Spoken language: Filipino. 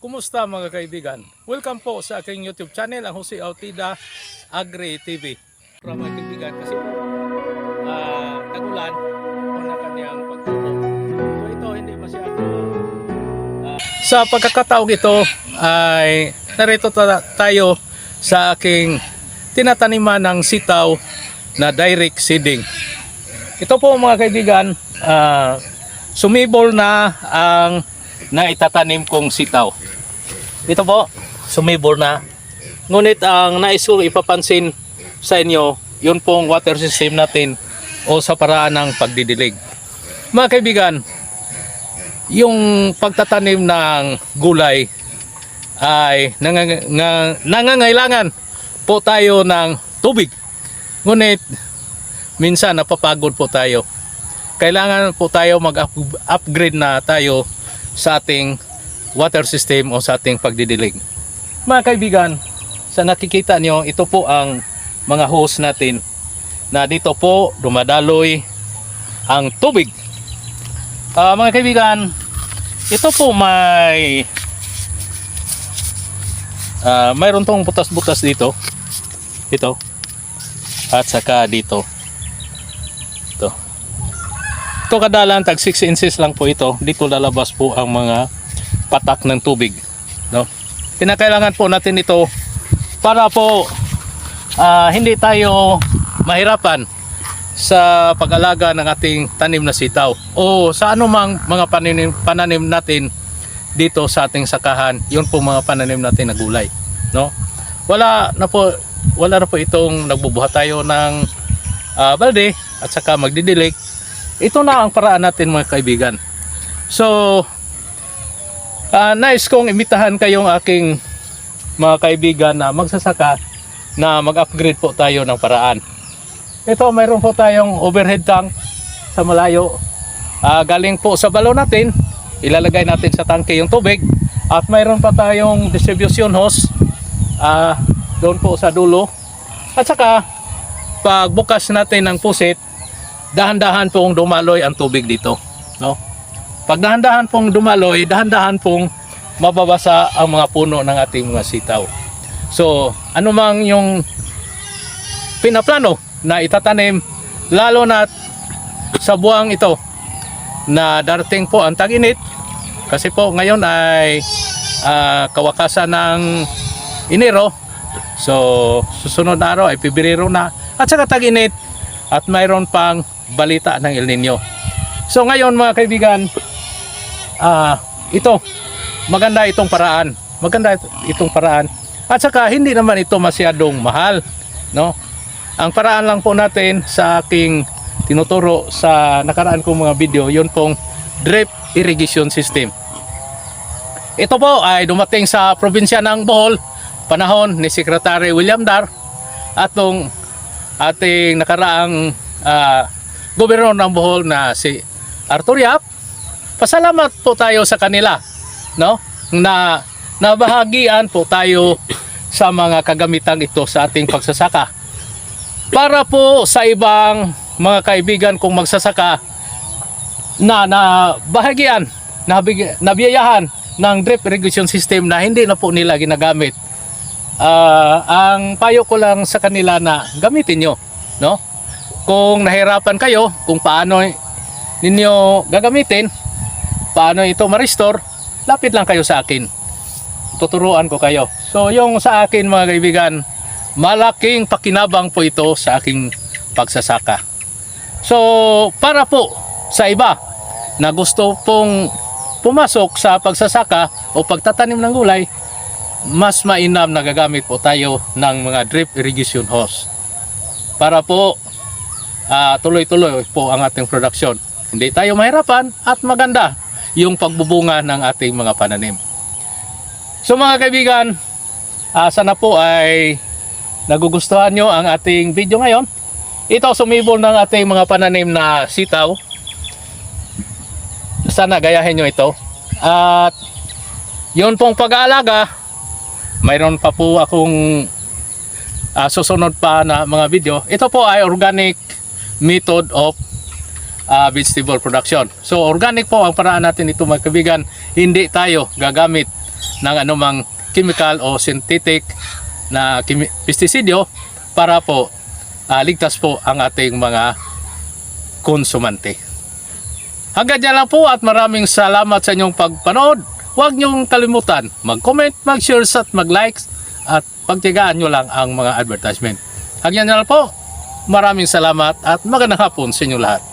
Kumusta mga kaibigan? Welcome po sa aking YouTube channel, ang Jose Autida Agri TV. Para mga kaibigan, kasi po, ah, tagulan, o na kanyang pagtubo. So ito, hindi masyado. ah, sa pagkakataong ito, ay narito ta- tayo sa aking tinataniman ng sitaw na direct seeding. Ito po mga kaibigan, ah, sumibol na ang naitatanim kong sitaw. Ito po, sumibol na. Ngunit ang nais ko ipapansin sa inyo, yun pong water system natin o sa paraan ng pagdidilig. Mga kaibigan, yung pagtatanim ng gulay ay nangang- nga- nangangailangan po tayo ng tubig. Ngunit minsan napapagod po tayo. Kailangan po tayo mag-upgrade na tayo sa ating water system o sa ating pagdidilig. Mga kaibigan, sa nakikita nyo, ito po ang mga hose natin na dito po dumadaloy ang tubig. Ah, mga kaibigan, ito po may ah, mayroon tong butas-butas dito. Ito. At saka dito. Ito. Kadalan tag 6 inches lang po ito. Dito lalabas po ang mga patak ng tubig, no? Kinakailangan po natin ito para po ah, hindi tayo mahirapan sa pag-alaga ng ating tanim na sitaw o sa anumang mga pananim, pananim natin dito sa ating sakahan yun po mga pananim natin na gulay no wala na po wala na po itong nagbubuhat tayo ng ah, balde at saka magdidilig ito na ang paraan natin mga kaibigan. So ah, nice kong imitahan kayong aking mga kaibigan na magsasaka na mag-upgrade po tayo ng paraan. Ito mayroon po tayong overhead tank sa malayo. Ah, galing po sa balon natin. Ilalagay natin sa tangke yung tubig. At mayroon pa tayong distribution hose ah, doon po sa dulo. At saka pag bukas natin ng pusit dahan-dahan pong dumaloy ang tubig dito no? Pag dahan-dahan pong dumaloy dahan-dahan pong mababasa ang mga puno ng ating mga sitaw. So ano mang yung pinaplano na itatanim lalo na sa buwang ito na darating po ang tag-init kasi po ngayon ay ah, kawakasan ng Enero. So susunod na araw ay Pebrero na. At saka tag-init at mayroon pang balita ng El Nino. So ngayon mga kaibigan ah, ito maganda itong paraan. Maganda itong paraan. At saka hindi naman ito masyadong mahal no? Ang paraan lang po natin sa aking tinuturo sa nakaraan kong mga video, yun pong drip irrigation system. Ito po ay dumating sa probinsya ng Bohol, panahon ni Secretary William Dar at tong ating nakaraang ah, gobernador ng Bohol na si Arthur Yap. Pasalamat po tayo sa kanila, no? Na nabahagian po tayo sa mga kagamitang ito sa ating pagsasaka para po sa ibang mga kaibigan kong magsasaka na na bahagian, nabig, nabiyayahan ng drip irrigation system na hindi na po nila ginagamit. Ah, ang payo ko lang sa kanila na gamitin nyo, no? Kung nahirapan kayo kung paano ninyo gagamitin, paano ito ma-restore, lapit lang kayo sa akin. Tuturuan ko kayo. So yung sa akin mga kaibigan, malaking pakinabang po ito sa aking pagsasaka. So, para po sa iba na gusto pong pumasok sa pagsasaka o pagtatanim ng gulay, mas mainam na gagamit po tayo ng mga drip irrigation hose. Para po ah, tuloy-tuloy po ang ating production. Hindi tayo mahirapan at maganda yung pagbubunga ng ating mga pananim. So mga kaibigan, ah, sana po ay nagugustuhan nyo ang ating video ngayon. Ito sumibol ng ating mga pananim na sitaw. Sana gayahin nyo ito. At yun pong pag-aalaga, mayroon pa po akong ah, susunod pa na mga video. Ito po ay organic method of ah, vegetable production. So organic po ang paraan natin ito mga kaibigan. Hindi tayo gagamit ng anumang chemical o synthetic na pestisidyo para po ah, ligtas po ang ating mga konsumante. Hanggang dyan lang po at maraming salamat sa inyong pagpanood. Huwag niyong kalimutan mag-comment, mag-share at mag-likes at pagtigaan nyo lang ang mga advertisement. Hanggang dyan lang po. Maraming salamat at magandang hapon sa inyo lahat.